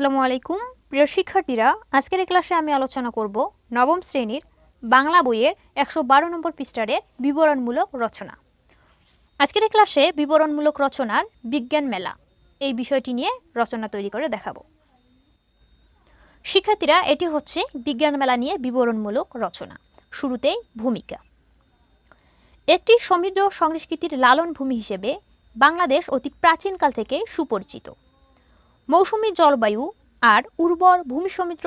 আসসালামু আলাইকুম। প্রিয় শিক্ষার্থীরা, আজকের এই ক্লাসে আমি আলোচনা করব নবম শ্রেণির বাংলা বইয়ের একশো বারো নম্বর পৃষ্ঠারের বিবরণমূলক রচনা। আজকের এই ক্লাসে বিবরণমূলক রচনার বিজ্ঞান মেলা, এই বিষয়টি নিয়ে রচনা তৈরি করে দেখাবো। শিক্ষার্থীরা, এটি হচ্ছে বিজ্ঞান মেলা নিয়ে বিবরণমূলক রচনা, শুরুতেই ভূমিকা। একটি সমৃদ্ধ সংস্কৃতির লালন ভূমি হিসেবে বাংলাদেশ অতি প্রাচীনকাল থেকে সুপরিচিত। মৌসুমী জলবায়ু আর উর্বর ভূমি সমৃদ্ধ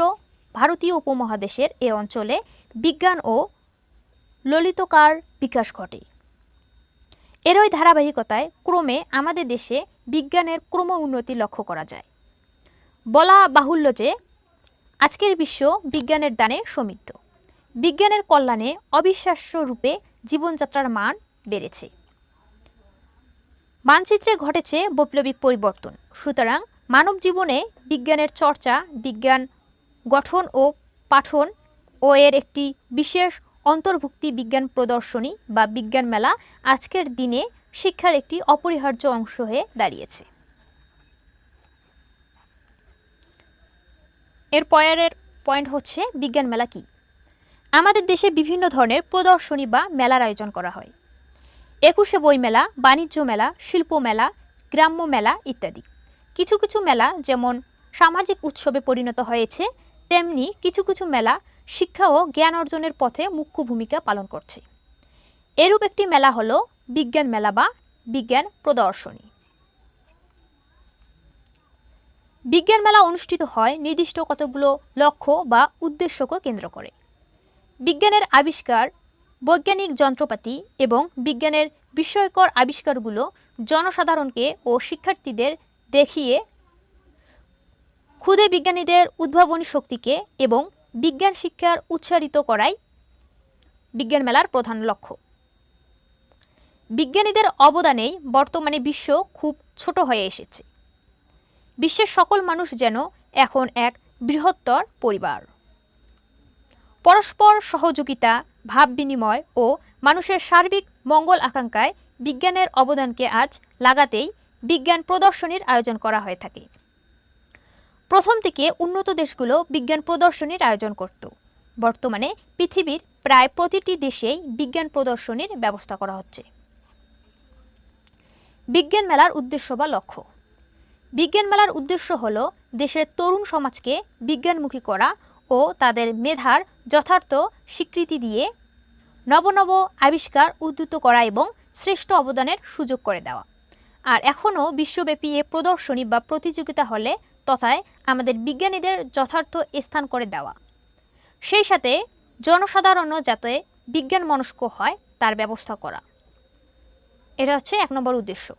ভারতীয় উপমহাদেশের এ অঞ্চলে বিজ্ঞান ও ললিতকার বিকাশ ঘটে। এরই ধারাবাহিকতায় ক্রমে আমাদের দেশে বিজ্ঞানের ক্রম উন্নতি লক্ষ্য করা যায়। বলা বাহুল্য যে, আজকের বিশ্ব বিজ্ঞানের দানে সমৃদ্ধ। বিজ্ঞানের কল্যাণে অবিশ্বাস্য রূপে জীবনযাত্রার মান বেড়েছে। মানচিত্রে ঘটেছে বৈপ্লবিক পরিবর্তন। সুতরাং মানব জীবনে বিজ্ঞানের চর্চা, বিজ্ঞান গঠন ও পাঠন ও এর একটি বিশেষ অন্তর্ভুক্তি বিজ্ঞান প্রদর্শনী বা বিজ্ঞান মেলা আজকের দিনে শিক্ষার একটি অপরিহার্য অংশ হয়ে দাঁড়িয়েছে। এর পয়ারের পয়েন্ট হচ্ছে বিজ্ঞান মেলা কি? আমাদের দেশে বিভিন্ন ধরনের প্রদর্শনী বা মেলার আয়োজন করা হয়। একুশে বই মেলা বাণিজ্য মেলা, শিল্প মেলা, গ্রাম্য মেলা ইত্যাদি। কিছু কিছু মেলা যেমন সামাজিক উৎসবে পরিণত হয়েছে, তেমনি কিছু কিছু মেলা শিক্ষা ও জ্ঞান অর্জনের পথে মুখ্য ভূমিকা পালন করছে। এরূপ একটি মেলা হলো বিজ্ঞান মেলা বা বিজ্ঞান প্রদর্শনী। বিজ্ঞান মেলা অনুষ্ঠিত হয় নির্দিষ্ট কতগুলো লক্ষ্য বা উদ্দেশ্যকে কেন্দ্র করে। বিজ্ঞানের আবিষ্কার, বৈজ্ঞানিক যন্ত্রপাতি এবং বিজ্ঞানের বিস্ময়কর আবিষ্কারগুলো জনসাধারণকে ও শিক্ষার্থীদের দেখিয়ে ক্ষুদে বিজ্ঞানীদের উদ্ভাবনী শক্তিকে এবং বিজ্ঞান শিক্ষার উৎসারিত করাই বিজ্ঞান মেলার প্রধান লক্ষ্য। বিজ্ঞানীদের অবদানেই বর্তমানে বিশ্ব খুব ছোট হয়ে এসেছে। বিশ্বের সকল মানুষ যেন এখন এক বৃহত্তর পরিবার। পরস্পর সহযোগিতা, ভাব বিনিময় ও মানুষের সার্বিক মঙ্গল আকাঙ্ক্ষায় বিজ্ঞানের অবদানকে আজ লাগাতেই বিজ্ঞান প্রদর্শনীর আয়োজন করা হয়ে থাকে। প্রথম থেকে উন্নত দেশগুলো বিজ্ঞান প্রদর্শনীর আয়োজন করত। বর্তমানে পৃথিবীর প্রায় প্রতিটি দেশেই বিজ্ঞান প্রদর্শনীর ব্যবস্থা করা হচ্ছে। বিজ্ঞান মেলার উদ্দেশ্য বা লক্ষ্য। বিজ্ঞান মেলার উদ্দেশ্য হল দেশের তরুণ সমাজকে বিজ্ঞানমুখী করা ও তাদের মেধার যথার্থ স্বীকৃতি দিয়ে নব নব আবিষ্কার উদ্যুত করা এবং শ্রেষ্ঠ অবদানের সুযোগ করে দেওয়া। আর এখনও বিশ্বব্যাপী এ প্রদর্শনী বা প্রতিযোগিতা হলে তথায় আমাদের বিজ্ঞানীদের যথার্থ স্থান করে দেওয়া। সেই সাথে জনসাধারণও যাতে বিজ্ঞান মনস্ক হয়, তার ব্যবস্থা করা। এটা হচ্ছে এক নম্বর উদ্দেশ্য।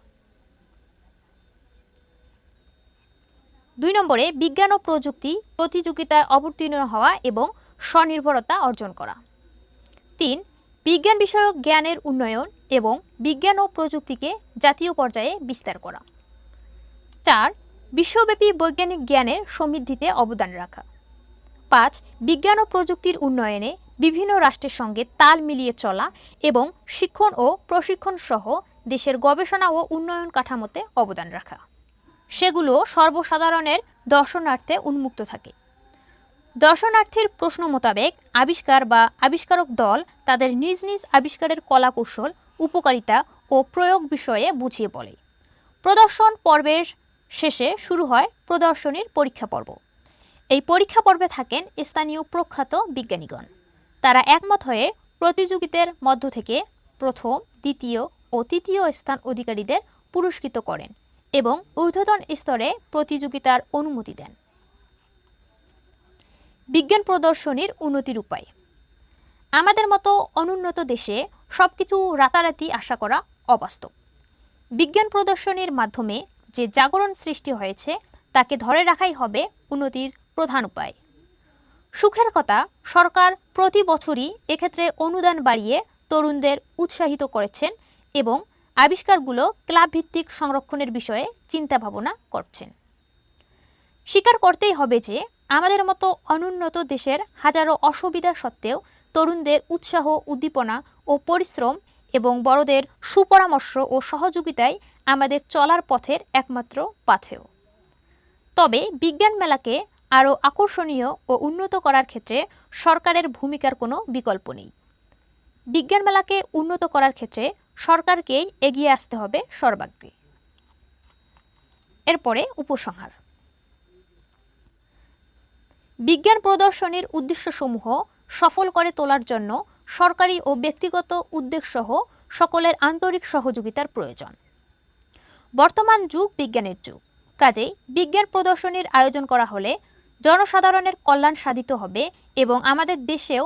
দুই নম্বরে বিজ্ঞান ও প্রযুক্তি প্রতিযোগিতায় অবতীর্ণ হওয়া এবং স্বনির্ভরতা অর্জন করা। তিন, বিজ্ঞান বিষয়ক জ্ঞানের উন্নয়ন এবং বিজ্ঞান ও প্রযুক্তিকে জাতীয় পর্যায়ে বিস্তার করা। চার, বিশ্বব্যাপী বৈজ্ঞানিক জ্ঞানের সমৃদ্ধিতে অবদান রাখা। পাঁচ, বিজ্ঞান ও প্রযুক্তির উন্নয়নে বিভিন্ন রাষ্ট্রের সঙ্গে তাল মিলিয়ে চলা এবং শিক্ষণ ও প্রশিক্ষণ সহ দেশের গবেষণা ও উন্নয়ন কাঠামোতে অবদান রাখা। সেগুলো সর্বসাধারণের দর্শনার্থে উন্মুক্ত থাকে। দর্শনার্থীর প্রশ্ন মোতাবেক আবিষ্কার বা আবিষ্কারক দল তাদের নিজ নিজ আবিষ্কারের কলাকৌশল উপকারিতা ও প্রয়োগ বিষয়ে বুঝিয়ে বলে। প্রদর্শন পর্বের শেষে শুরু হয় প্রদর্শনীর পরীক্ষা পর্ব। এই পরীক্ষা পর্বে থাকেন স্থানীয় প্রখ্যাত বিজ্ঞানীগণ। তারা একমত হয়ে প্রতিযোগিতার মধ্য থেকে প্রথম, দ্বিতীয় ও তৃতীয় স্থান অধিকারীদের পুরস্কৃত করেন এবং ঊর্ধ্বতন স্তরে প্রতিযোগিতার অনুমতি দেন। বিজ্ঞান প্রদর্শনীর উন্নতির উপায়। আমাদের মতো অনুন্নত দেশে সব কিছু রাতারাতি আশা করা অবাস্তব। বিজ্ঞান প্রদর্শনীর মাধ্যমে যে জাগরণ সৃষ্টি হয়েছে, তাকে ধরে রাখাই হবে উন্নতির প্রধান উপায়। সুখের কথা, সরকার প্রতি বছরই এক্ষেত্রে অনুদান বাড়িয়ে তরুণদের উৎসাহিত করেছেন এবং আবিষ্কারগুলো ক্লাব ভিত্তিক সংরক্ষণের বিষয়ে চিন্তা ভাবনা করছেন। স্বীকার করতেই হবে যে, আমাদের মতো অনুন্নত দেশের হাজারো অসুবিধা সত্ত্বেও তরুণদের উৎসাহ, উদ্দীপনা ও পরিশ্রম এবং বড়দের সুপরামর্শ ও সহযোগিতায় আমাদের চলার পথের একমাত্র পাথেয়। তবে বিজ্ঞান মেলাকে আরও আকর্ষণীয় ও উন্নত করার ক্ষেত্রে সরকারের ভূমিকার কোনো বিকল্প নেই। বিজ্ঞান মেলাকে উন্নত করার ক্ষেত্রে সরকারকেই এগিয়ে আসতে হবে সর্বাগ্রে। এরপরে উপসংহার। বিজ্ঞান প্রদর্শনীর উদ্দেশ্যসমূহ সফল করে তোলার জন্য সরকারি ও ব্যক্তিগত উদ্যোগসহ সকলের আন্তরিক সহযোগিতার প্রয়োজন। বর্তমান যুগ বিজ্ঞানের যুগ। কাজেই বিজ্ঞান প্রদর্শনীর আয়োজন করা হলে জনসাধারণের কল্যাণ সাধিত হবে এবং আমাদের দেশেও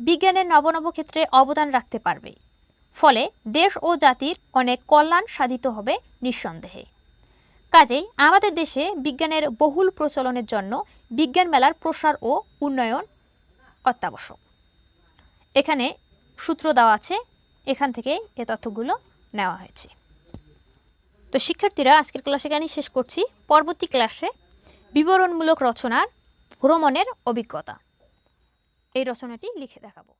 বিজ্ঞানের নবনব ক্ষেত্রে অবদান রাখতে পারবে। ফলে দেশ ও জাতির অনেক কল্যাণ সাধিত হবে নিঃসন্দেহে। কাজেই আমাদের দেশে বিজ্ঞানের বহুল প্রচলনের জন্য বিজ্ঞান মেলার প্রসার ও উন্নয়ন অত্যাবশ্যক। এখানে সূত্র দেওয়া আছে, এখান থেকে এ তথ্যগুলো নেওয়া হয়েছে। তো শিক্ষার্থীরা, আজকের ক্লাসে এখানেই শেষ করছি। পরবর্তী ক্লাসে বিবরণমূলক রচনার ভ্রমণের অভিজ্ঞতা। এই রচনাটি লিখে দেখাবো।